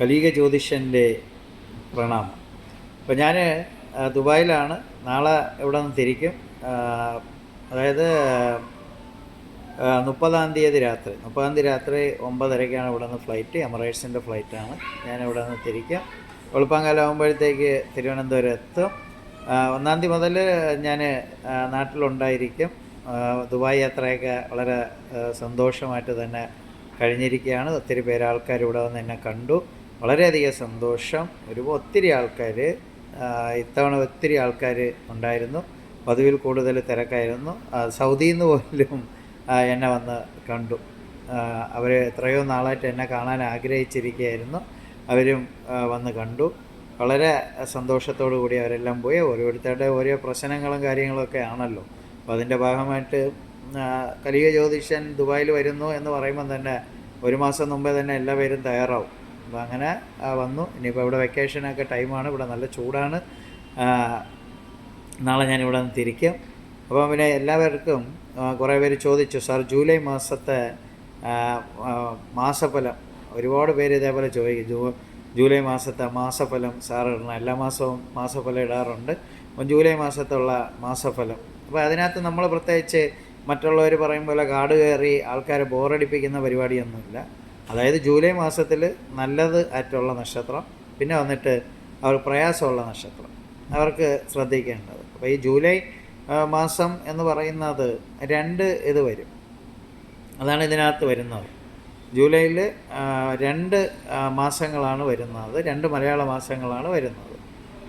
കലീക ജ്യോതിഷന്റെ പ്രണാമം അപ്പോൾ ഞാൻ ദുബായിലാണ്. നാളെ ഇവിടെ നിന്ന് തിരിക്കും? അതായത് മുപ്പതാം തീയതി രാത്രി. മുപ്പതാം തീയതി രാത്രി ഒമ്പതരയ്ക്കാണ് ഇവിടെ നിന്ന് ഫ്ലൈറ്റ്. എമറേറ്റ്സിന്റെ ഫ്ലൈറ്റാണ്. ഞാൻ ഇവിടെ നിന്ന് തിരിക്കാം. വെളുപ്പാങ്കാലം ആകുമ്പോഴത്തേക്ക് തിരുവനന്തപുരം എത്തും. ഒന്നാം തീയതി മുതൽ ഞാൻ നാട്ടിലുണ്ടായിരിക്കും. ദുബായ് യാത്രയൊക്കെ വളരെ സന്തോഷമായിട്ട് തന്നെ കഴിഞ്ഞിരിക്കുകയാണ്. ഒത്തിരി പേര് ആൾക്കാർ ഇവിടെ വന്ന് എന്നെ കണ്ടു. വളരെയധികം സന്തോഷം. ഒരു ഒത്തിരി ആൾക്കാർ ഇത്തവണ ഒത്തിരി ആൾക്കാർ ഉണ്ടായിരുന്നു. പതിവിൽ കൂടുതൽ തിരക്കായിരുന്നു. സൗദിയിൽ നിന്ന് പോലും എന്നെ വന്ന് കണ്ടു. അവർ എത്രയോ നാളായിട്ട് എന്നെ കാണാൻ ആഗ്രഹിച്ചിരിക്കുകയായിരുന്നു. അവരും വന്ന് കണ്ടു. വളരെ സന്തോഷത്തോടു കൂടി അവരെല്ലാം പോയി. ഓരോരുത്തരുടെ ഓരോ പ്രശ്നങ്ങളും കാര്യങ്ങളൊക്കെ ആണല്ലോ. അപ്പോൾ അതിന്റെ ഭാഗമായിട്ട് കലിക ജ്യോതിഷൻ ദുബായിൽ വരുന്നു എന്ന് പറയുമ്പോൾ തന്നെ ഒരു മാസം മുമ്പേ തന്നെ എല്ലാവരും തയ്യാറാവും. അപ്പോൾ അങ്ങനെ വന്നു. ഇനിയിപ്പോൾ ഇവിടെ വെക്കേഷനൊക്കെ ടൈമാണ് ഇവിടെ നല്ല ചൂടാണ്. നാളെ ഞാൻ ഇവിടെ നിന്ന് തിരിക്കും. അപ്പോൾ പിന്നെ എല്ലാവർക്കും കുറേ പേര് ചോദിച്ചു സാർ ജൂലൈ മാസത്തെ മാസഫലം. ഒരുപാട് പേര് ഇതേപോലെ ചോദിക്കും ജൂ ജൂലൈ മാസത്തെ മാസഫലം സാർ ഇടണം. എല്ലാ മാസവും മാസഫലം ഇടാറുണ്ട്. അപ്പം ജൂലൈ മാസത്തുള്ള മാസഫലം. അപ്പോൾ അതിനകത്ത് നമ്മൾ പ്രത്യേകിച്ച് മറ്റുള്ളവർ പറയും പോലെ കാട് കയറി ആൾക്കാരെ ബോറടിപ്പിക്കുന്ന പരിപാടിയൊന്നുമില്ല. അതായത് ജൂലൈ മാസത്തിൽ നല്ലത് ആയിട്ടുള്ള നക്ഷത്രം പിന്നെ വന്നിട്ട് അവർ പ്രയാസമുള്ള നക്ഷത്രം. അവർക്ക് ശ്രദ്ധിക്കേണ്ടത്. അപ്പോൾ ഈ ജൂലൈ മാസം എന്ന് പറയുന്നത് രണ്ട് ഇത് വരും. അതാണ് ഇതിനകത്ത് വരുന്നത്. ജൂലൈയിൽ രണ്ട് മാസങ്ങളാണ് വരുന്നത്. രണ്ട് മലയാള മാസങ്ങളാണ് വരുന്നത്.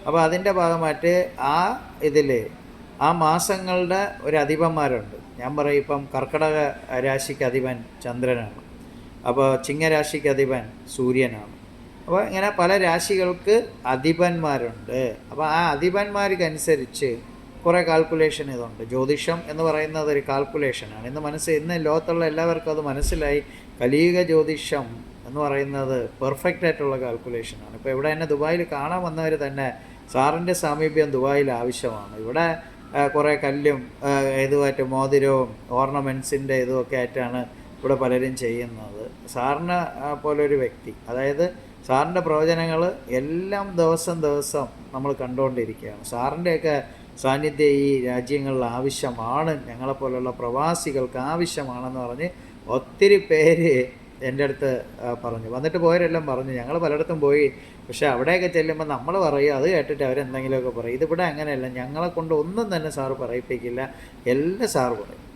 അപ്പോൾ അതിന്റെ ഭാഗമായിട്ട് ആ ഇതിൽ ആ മാസങ്ങളുടെ ഒരു അധിപന്മാരുണ്ട്. ഞാൻ പറയും ഇപ്പം കർക്കടക രാശിക്ക് അധിപൻ ചന്ദ്രനാണ്. അപ്പോൾ ചിങ്ങരാശിക്ക് അധിപൻ സൂര്യനാണ്. അപ്പോൾ ഇങ്ങനെ പല രാശികൾക്ക് അധിപന്മാരുണ്ട്. അപ്പോൾ ആ അധിപന്മാർക്കനുസരിച്ച് കുറേ കാൽക്കുലേഷൻ ഇതുണ്ട്. ജ്യോതിഷം എന്ന് പറയുന്നത് ഒരു കാൽക്കുലേഷനാണ് ഇന്ന് മനസ്സ് ഇന്ന് ലോകത്തുള്ള എല്ലാവർക്കും അത് മനസ്സിലായി. കലിയുക ജ്യോതിഷം എന്ന് പറയുന്നത് പെർഫെക്റ്റ് ആയിട്ടുള്ള കാൽക്കുലേഷനാണ് ഇപ്പോൾ ഇവിടെ തന്നെ ദുബായിൽ കാണാൻ വന്നവർ തന്നെ സാറിന്റെ സാമീപ്യം ദുബായിൽ ആവശ്യമാണ്. ഇവിടെ കുറേ കല്ലും ഇതുമായിട്ട് മോതിരവും ഓർണമെന്റ്സിന്റെ ഇതുമൊക്കെ ആയിട്ടാണ് ഇവിടെ പലരും ചെയ്യുന്നത്. സാറിനെ പോലെ പോലൊരു വ്യക്തി. അതായത് സാറിന്റെ പ്രവചനങ്ങൾ എല്ലാം ദിവസം ദിവസം നമ്മൾ കണ്ടുകൊണ്ടിരിക്കുകയാണ്. സാറിന്റെയൊക്കെ സാന്നിധ്യം ഈ രാജ്യങ്ങളിൽ ആവശ്യമാണ്. ഞങ്ങളെപ്പോലുള്ള പ്രവാസികൾക്ക് ആവശ്യമാണെന്ന് പറഞ്ഞ് ഒത്തിരി പേര് എന്റെ അടുത്ത് പറഞ്ഞു. വന്നിട്ട് പോയവരെല്ലാം പറഞ്ഞു. ഞങ്ങൾ പലയിടത്തും പോയി. പക്ഷേ അവിടെയൊക്കെ ചെല്ലുമ്പോൾ നമ്മൾ പറയും അത് കേട്ടിട്ട് അവരെന്തെങ്കിലുമൊക്കെ പറയും. ഇതിവിടെ അങ്ങനെയല്ല. ഞങ്ങളെ കൊണ്ട് ഒന്നും തന്നെ സാറ് പറയിപ്പിക്കില്ല. എല്ലാം സാറ് പറയും.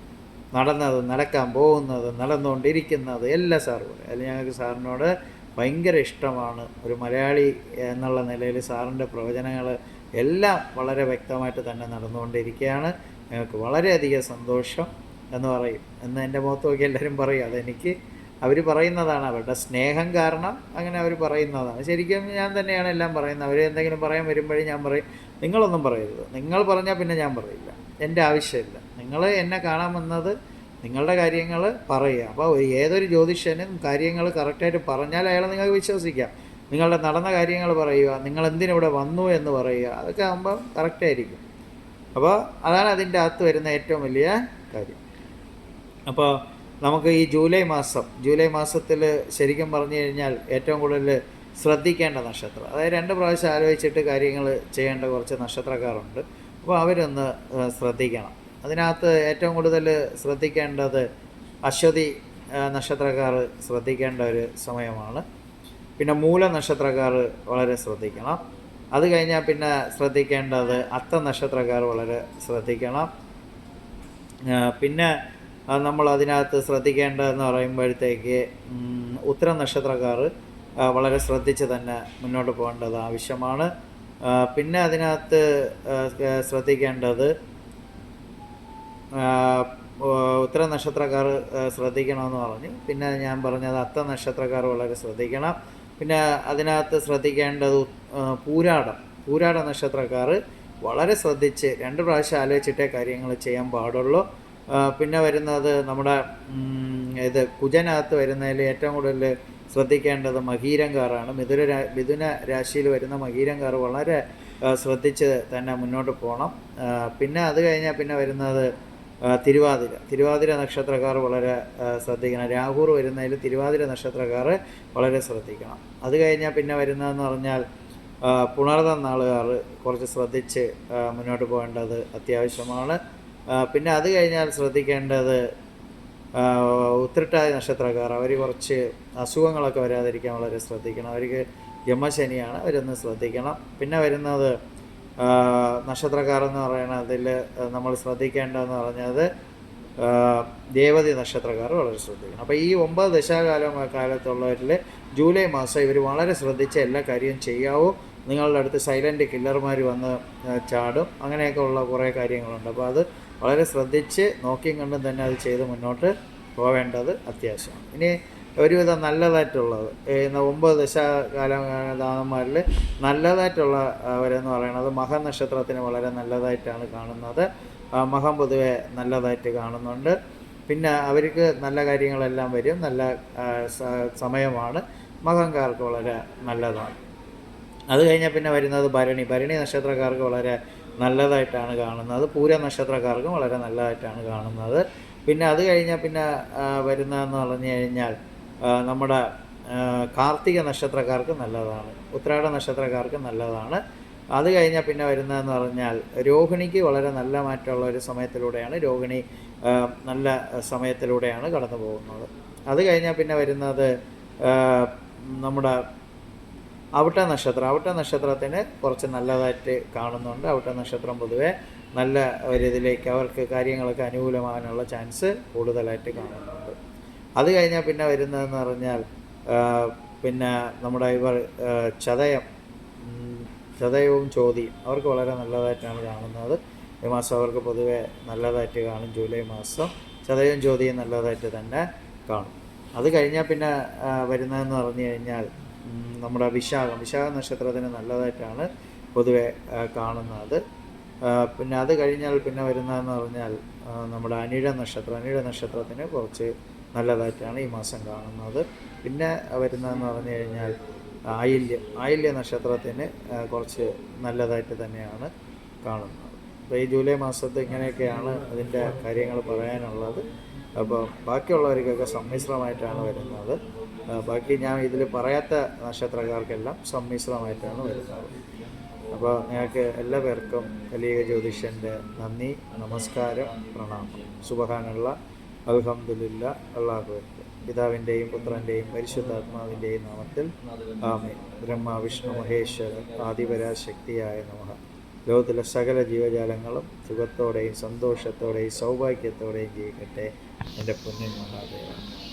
നടന്നത് നടക്കാൻ പോകുന്നത് നടന്നുകൊണ്ടിരിക്കുന്നത് എല്ലാം സാർ പറയും അതിൽ ഞങ്ങൾക്ക് സാറിനോട് ഭയങ്കര ഇഷ്ടമാണ്. ഒരു മലയാളി എന്നുള്ള നിലയിൽ സാറിന്റെ പ്രവചനങ്ങൾ എല്ലാം വളരെ വ്യക്തമായിട്ട് തന്നെ നടന്നുകൊണ്ടിരിക്കുകയാണ്. ഞങ്ങൾക്ക് വളരെയധികം സന്തോഷം എന്ന് പറയും. എന്ന് എന്റെ മുഖത്ത് നോക്കി എല്ലാവരും പറയും. അതെനിക്ക് അവർ പറയുന്നതാണ്. അവരുടെ സ്നേഹം കാരണം അങ്ങനെ അവർ പറയുന്നതാണ്. ശരിക്കും ഞാൻ തന്നെയാണ് എല്ലാം പറയുന്നത്. അവർ എന്തെങ്കിലും പറയാൻ വരുമ്പോഴേ ഞാൻ പറയും. നിങ്ങളൊന്നും പറയരുത്. നിങ്ങൾ പറഞ്ഞാൽ പിന്നെ ഞാൻ പറയില്ല. എന്റെ ആവശ്യമില്ല. നിങ്ങൾ എന്നെ കാണാൻ വന്നത് നിങ്ങളുടെ കാര്യങ്ങൾ പറയുക. അപ്പോൾ ഏതൊരു ജ്യോതിഷനും കാര്യങ്ങൾ കറക്റ്റായിട്ട് പറഞ്ഞാൽ അയാളെ നിങ്ങൾക്ക് വിശ്വസിക്കാം. നിങ്ങളുടെ നടന്ന കാര്യങ്ങൾ പറയുക നിങ്ങൾ എന്തിനിവിടെ വന്നു എന്ന് പറയുക അതൊക്കെ ആകുമ്പം കറക്റ്റായിരിക്കും അപ്പോൾ അതാണ് അതിന്റെ അകത്ത് വരുന്ന ഏറ്റവും വലിയ കാര്യം. അപ്പോൾ നമുക്ക് ഈ ജൂലൈ മാസം ജൂലൈ മാസത്തിൽ ശരിക്കും പറഞ്ഞു കഴിഞ്ഞാൽ ഏറ്റവും കൂടുതൽ ശ്രദ്ധിക്കേണ്ട നക്ഷത്രം അതായത് രണ്ട് പ്രാവശ്യം ആലോചിച്ചിട്ട് കാര്യങ്ങൾ ചെയ്യേണ്ട കുറച്ച് നക്ഷത്രക്കാരുണ്ട്. അപ്പോൾ അവരൊന്ന് ശ്രദ്ധിക്കണം. അതിനകത്ത് ഏറ്റവും കൂടുതൽ ശ്രദ്ധിക്കേണ്ടത് അശ്വതി നക്ഷത്രക്കാർ ശ്രദ്ധിക്കേണ്ട ഒരു സമയമാണ്. പിന്നെ മൂല നക്ഷത്രക്കാർ വളരെ ശ്രദ്ധിക്കണം. അത് കഴിഞ്ഞാൽ പിന്നെ ശ്രദ്ധിക്കേണ്ടത് അത്ത നക്ഷത്രക്കാർ വളരെ ശ്രദ്ധിക്കണം. പിന്നെ നമ്മൾ അതിനകത്ത് ശ്രദ്ധിക്കേണ്ടതെന്ന് പറയുമ്പോഴത്തേക്ക് ഉത്തര നക്ഷത്രക്കാർ വളരെ ശ്രദ്ധിച്ച് തന്നെ മുന്നോട്ട് പോകേണ്ടത് ആവശ്യമാണ്. പിന്നെ അതിനകത്ത് ശ്രദ്ധിക്കേണ്ടത് ഉത്തര നക്ഷത്രക്കാർ ശ്രദ്ധിക്കണമെന്ന് പറഞ്ഞു. പിന്നെ ഞാൻ പറഞ്ഞത് അത്ത നക്ഷത്രക്കാർ വളരെ ശ്രദ്ധിക്കണം. പിന്നെ അതിനകത്ത് ശ്രദ്ധിക്കേണ്ടത് പൂരാടം. പൂരാട നക്ഷത്രക്കാർ വളരെ ശ്രദ്ധിച്ച് രണ്ട് പ്രാവശ്യം ആലോചിച്ചിട്ടേ കാര്യങ്ങൾ ചെയ്യാൻ പാടുള്ളൂ. പിന്നെ വരുന്നത് നമ്മുടെ ഇത് കുജനകത്ത് വരുന്നതിൽ ഏറ്റവും കൂടുതൽ ശ്രദ്ധിക്കേണ്ടത് മഹീരങ്കാറാണ്. മിഥുന രാ മിഥുന രാശിയിൽ വരുന്ന മഹീരങ്കാർ വളരെ ശ്രദ്ധിച്ച് തന്നെ മുന്നോട്ട് പോകണം പിന്നെ അത് കഴിഞ്ഞാൽ പിന്നെ വരുന്നത് തിരുവാതിര. തിരുവാതിര നക്ഷത്രക്കാർ വളരെ ശ്രദ്ധിക്കണം. രാഹുർ വരുന്നതിൽ തിരുവാതിര നക്ഷത്രക്കാർ വളരെ ശ്രദ്ധിക്കണം. അത് കഴിഞ്ഞാൽ പിന്നെ വരുന്നതെന്ന് പറഞ്ഞാൽ പുണർതം നാളുകാർ കുറച്ച് ശ്രദ്ധിച്ച് മുന്നോട്ട് പോകേണ്ടത് അത്യാവശ്യമാണ്. പിന്നെ അത് കഴിഞ്ഞാൽ ശ്രദ്ധിക്കേണ്ടത് ആ, ഉത്രട്ടാതി നക്ഷത്രക്കാർ അവർ കുറച്ച് അസുഖങ്ങളൊക്കെ വരാതിരിക്കാൻ വളരെ ശ്രദ്ധിക്കണം. അവർക്ക് യമശനിയാണ് അവരൊന്ന് ശ്രദ്ധിക്കണം. പിന്നെ വരുന്നത് നക്ഷത്രക്കാർ എന്ന് അതിൽ നമ്മൾ ശ്രദ്ധിക്കേണ്ടതെന്ന് പറഞ്ഞത് ദേവതി നക്ഷത്രക്കാർ വളരെ ശ്രദ്ധിക്കണം. അപ്പോൾ ഈ ഒമ്പത് ദശാകാലം കാലത്തുള്ളവരിൽ ജൂലൈ മാസം ഇവർ വളരെ ശ്രദ്ധിച്ച് എല്ലാ കാര്യവും ചെയ്യാവൂ. നിങ്ങളുടെ അടുത്ത് സൈലന്റ് കില്ലർമാർ വന്ന് ചാടും. അങ്ങനെയൊക്കെ ഉള്ള കുറേ കാര്യങ്ങളുണ്ട്. അപ്പോൾ അത് വളരെ ശ്രദ്ധിച്ച് നോക്കിയും കണ്ടും തന്നെ അത് ചെയ്ത് മുന്നോട്ട് പോവേണ്ടത് അത്യാവശ്യമാണ്. ഇനി ഒരുവിധം നല്ലതായിട്ടുള്ളത് ഒമ്പത് ദശകാലദാനന്മാരിൽ നല്ലതായിട്ടുള്ള അവരെന്ന് പറയുന്നത് മഹ നക്ഷത്രത്തിന് വളരെ നല്ലതായിട്ടാണ് കാണുന്നത്. മഹം പൊതുവെ നല്ലതായിട്ട് കാണുന്നുണ്ട്. പിന്നെ അവർക്ക് നല്ല കാര്യങ്ങളെല്ലാം വരും നല്ല സമയമാണ്. മഹംകാർക്ക് വളരെ നല്ലതാണ്. അത് കഴിഞ്ഞാൽ പിന്നെ വരുന്നത് ഭരണി. ഭരണി നക്ഷത്രക്കാർക്ക് വളരെ നല്ലതായിട്ടാണ് കാണുന്നത്. പൂര നക്ഷത്രക്കാർക്കും വളരെ നല്ലതായിട്ടാണ് കാണുന്നത്. പിന്നെ അത് കഴിഞ്ഞാൽ പിന്നെ വരുന്നതെന്ന് പറഞ്ഞു കഴിഞ്ഞാൽ നമ്മുടെ കാർത്തിക നക്ഷത്രക്കാർക്ക് നല്ലതാണ്. ഉത്രാട നക്ഷത്രക്കാർക്ക് നല്ലതാണ്. അത് കഴിഞ്ഞാൽ പിന്നെ വരുന്നതെന്ന് പറഞ്ഞാൽ രോഹിണിക്ക് വളരെ നല്ല മാറ്റമുള്ള ഒരു സമയത്തിലൂടെയാണ് രോഹിണി നല്ല സമയത്തിലൂടെയാണ് കടന്നു പോകുന്നത് അത് കഴിഞ്ഞാൽ പിന്നെ വരുന്നത് നമ്മുടെ അവിട്ട നക്ഷത്രം അവിട്ട നക്ഷത്രത്തിന് കുറച്ച് നല്ലതായിട്ട് കാണുന്നുണ്ട്. അവിട്ട നക്ഷത്രം പൊതുവേ നല്ല ഒരിതിലേക്ക് അവർക്ക് കാര്യങ്ങളൊക്കെ അനുകൂലമാകാനുള്ള ചാൻസ് കൂടുതലായിട്ട് കാണുന്നുണ്ട്. അത് കഴിഞ്ഞാൽ പിന്നെ വരുന്നതെന്ന് പറഞ്ഞാൽ പിന്നെ നമ്മുടെ ഇവർ ചതയം ചതയവും ചോതിയും അവർക്ക് വളരെ നല്ലതായിട്ടാണ് കാണുന്നത്. ഈ മാസം അവർക്ക് പൊതുവെ നല്ലതായിട്ട് കാണും. ജൂലൈ മാസം ചതയവും ചോതിയും നല്ലതായിട്ട് തന്നെ കാണും. അത് കഴിഞ്ഞാൽ പിന്നെ വരുന്നതെന്ന് പറഞ്ഞു കഴിഞ്ഞാൽ നമ്മുടെ വിശാഖം. വിശാഖ നക്ഷത്രത്തിന് നല്ലതായിട്ടാണ് പൊതുവെ കാണുന്നത്. പിന്നെ അത് കഴിഞ്ഞാൽ പിന്നെ വരുന്നതെന്ന് പറഞ്ഞാൽ നമ്മുടെ അനിഴ നക്ഷത്രം. അനിഴ നക്ഷത്രത്തിന് കുറച്ച് നല്ലതായിട്ടാണ് ഈ മാസം കാണുന്നത്. പിന്നെ വരുന്നതെന്ന് പറഞ്ഞു കഴിഞ്ഞാൽ ആയില്യം. ആയില്യ നക്ഷത്രത്തിന് കുറച്ച് നല്ലതായിട്ട് തന്നെയാണ് കാണുന്നത്. അപ്പോൾ ഈ ജൂലൈ മാസത്ത് ഇങ്ങനെയൊക്കെയാണ് അതിന്റെ കാര്യങ്ങൾ പറയാനുള്ളത്. അപ്പോൾ ബാക്കിയുള്ളവർക്കൊക്കെ സമ്മിശ്രമായിട്ടാണ് വരുന്നത്. ബാക്കി ഞാൻ ഇതിൽ പറയാത്ത നക്ഷത്രക്കാർക്കെല്ലാം സമ്മിശ്രമായിട്ടാണ് വരുന്നത്. അപ്പോൾ നിങ്ങൾക്ക് എല്ലാ പേർക്കും കലിക ജ്യോതിഷന്റെ നന്ദി നമസ്കാരം പ്രണാമം. സുബഹാനുള്ള അൽഹംദുലില്ല അള്ളാഹു പിതാവിന്റെയും പുത്രന്റെയും പരിശുദ്ധാത്മാവിന്റെയും നാമത്തിൽ ആമേ ബ്രഹ്മ വിഷ്ണു മഹേശ്വര ആദിപരാശക്തിയായ നമ. ലോകത്തിലെ സകല ജീവജാലങ്ങളും സുഖത്തോടെയും സന്തോഷത്തോടെയും സൗഭാഗ്യത്തോടെയും ജീവിക്കട്ടെ എന്റെ പുണ്യം മഹാദേവൻ